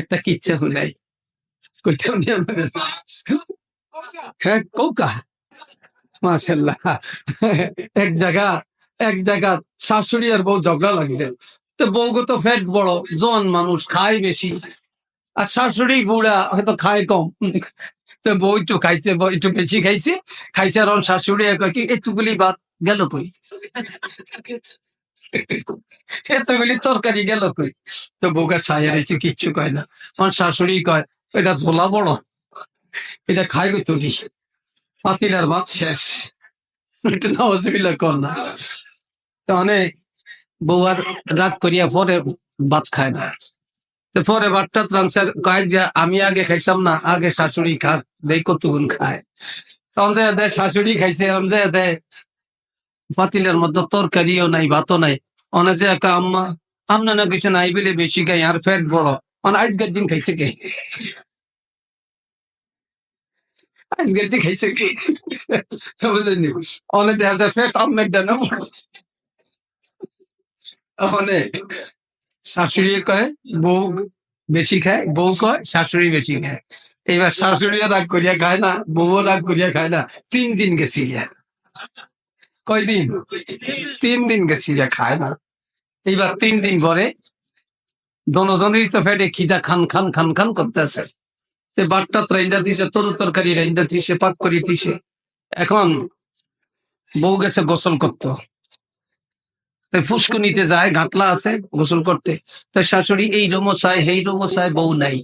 একটা কিচ্ছা হুলাই কইতাম নি আপনাদের? হ্যাঁ কৌকা। মাশাল্লাহ এক জায়গা এক জায়গা শাশুড়ি আর বউ ঝগড়া লাগছে। তো বউ তো ফ্যাট বড়, জন মানুষ, খায় বেশি। আর শাশুড়ি বুড়া হয়তো খায় কম। তো বউ একটু বউ একটু বেশি খাইছে। খাইছে আর শাশুড়ি কি ভাত গেল কই? এতগুলি তরকারি গেল কই? তো বউকে ছায়া রয়েছে কিচ্ছু কয় না। আমার শাশুড়ি কয়, এটা ঝোলা বড়, এটা খাই গো তুলি পাতিলার ভাত শেষ। এটা নওয়াজবিল্লা কর না। তো অনেক বউ আর রাগ করিয়া পরে ভাত খায় না। পরে ভাতটা ট্রান্সফার কয় যে, আমি আগে খাইতাম না, আগে শাশুড়ি খা, দেই কতগুণ খায়। তখন যে দেয় শাশুড়ি খাইছে এরম যে দেয় পাতিলের মধ্যে তরকারিও নাই, ভাতও নাই। অনেক যে একা আম্মা, আমনা না কিছু নাই বলে বেশি খাই আর ফ্যাট বড়। অন আজকের দিন খাইছে কে? আজকের দিন খাইছে কি? বুঝলেন অনেক দেখা যায় ফ্যাট আপনার দেন অনেক শাশুড়ি কয়, বউ বেশি খায়, বউ কয়, শাশুড়ি বেশি খায়। এইবার শাশুড়িও রাগ করিয়া খায় না, বউও রাগ করিয়া খায় না, তিন দিন গেছি কয়দিন? তিন দিন গেছি গিয়া খায় না। এইবার তিন দিন পরে দনজনেরই তো ফেটে খিদা খান খান খান খান করতেছে। দিছে, তরু তরকারি দিছে, পাক করে দিছে। এখন বউ গেছে গোসল করতো। তাই ফুসকুনিতে যায় ঘাটলা আছে গোসল করতে। তাই শাশুড়ি, এই রুমও চায় সেই রুমও চায় বউ নাই।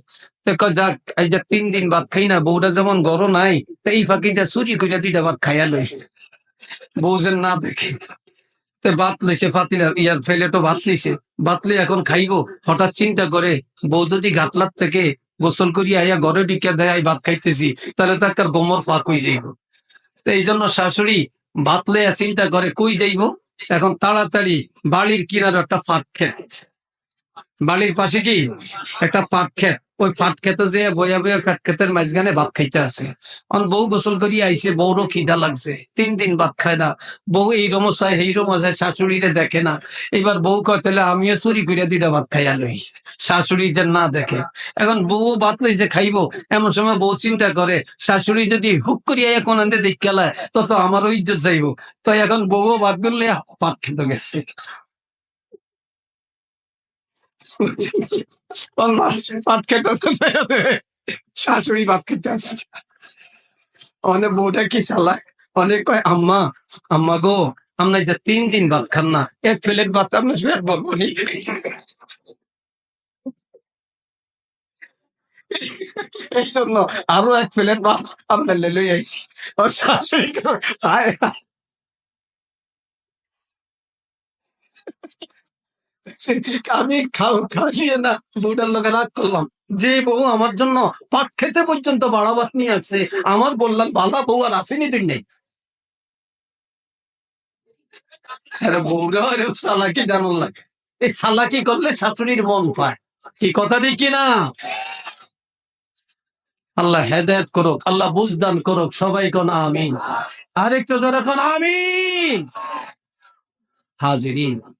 তো যাক, এই যে তিন দিন ভাত খাই না, বউটা যেমন গরম নাই, তো এই ফাঁকিটা চুরি করে দুইটা ভাত খাইয়া লই। বউ যেন না দেখে। তো ভাত ফাতিলার ইয়ার ফেলে ভাত লইছে। ভাত লই এখন খাইবো। হঠাৎ চিন্তা করে, বউ যদি ঘাটলার থেকে গোসল করি আইয়া ঘরে ঢিকে দেয় ভাত খাইতেছি, তাহলে তো একটা গোমর ফাঁক হয়ে যাইব। তো এই জন্য শাশুড়ি ভাত লইয়া চিন্তা করে, কই যাইব? এখন তাড়াতাড়ি বাড়ির কিনার একটা পাট ক্ষেত। বাড়ির পাশে কি? একটা পাট ক্ষেত। ওই পাট খেতে যে বয়া বয়া কাঠ ক্ষেতের মাঝখানে ভাত খাইতে আছে। অন বউ গোসল করি আইছে, বউরও খিদা লাগছে। তিন দিন ভাত খায় না। বউ এই রমো চায় এই রমো চায় শাশুড়িরে দেখে না। এবার বউ কয়, তাহলে আমিও চুরি করে দুইটা ভাত খাইয়া লই। শাশুড়ি যে না দেখে। এখন বউ ভাত লইছে, খাইবো। এমন সময় বউ চিন্তা করে, শাশুড়ি যদি হুক করিয়া এখন আনতে দেখ গেলায় তো তো আমারও ইজ্জত যাইব। তো এখন বউ ভাত করলে পাট খেতে গেছে। শাশুড়ি ভাত খেতে আছে অনেক বউটা কি চালাক? অনেক কয়, আম্মা আম্মা গো, আমরা যে তিন দিন ভাত খান না, এক প্লেট ভাত আপনার ফের বলব নি। এই জন্য আরও এক প্লেট ভাত আপনার লই আইছি। ওর শাশুড়ি হায়। আমি খাও না লোকে রাগ করলাম। যে বউ আমার জন্য পাট খেতে পর্যন্ত আমার বললাম, বালা বউ আর আসেনি তুই নেই। সালাকি লাগে। এই সালাকি করলে শাশুড়ির মন পায়। কি কথা দিই কিনা আল্লাহ হেদায়ত করুক, আল্লাহ বুঝদান করুক, সবাই কোন আমিন। আরেকটু ধরে কোন আমিন। হাজিরিন।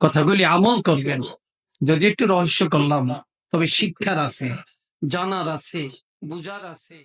কথাগুলি আমল করবেন। যদি একটু রহস্য করলাম তবে শিক্ষার আছে জানার আছে বুঝার আছে।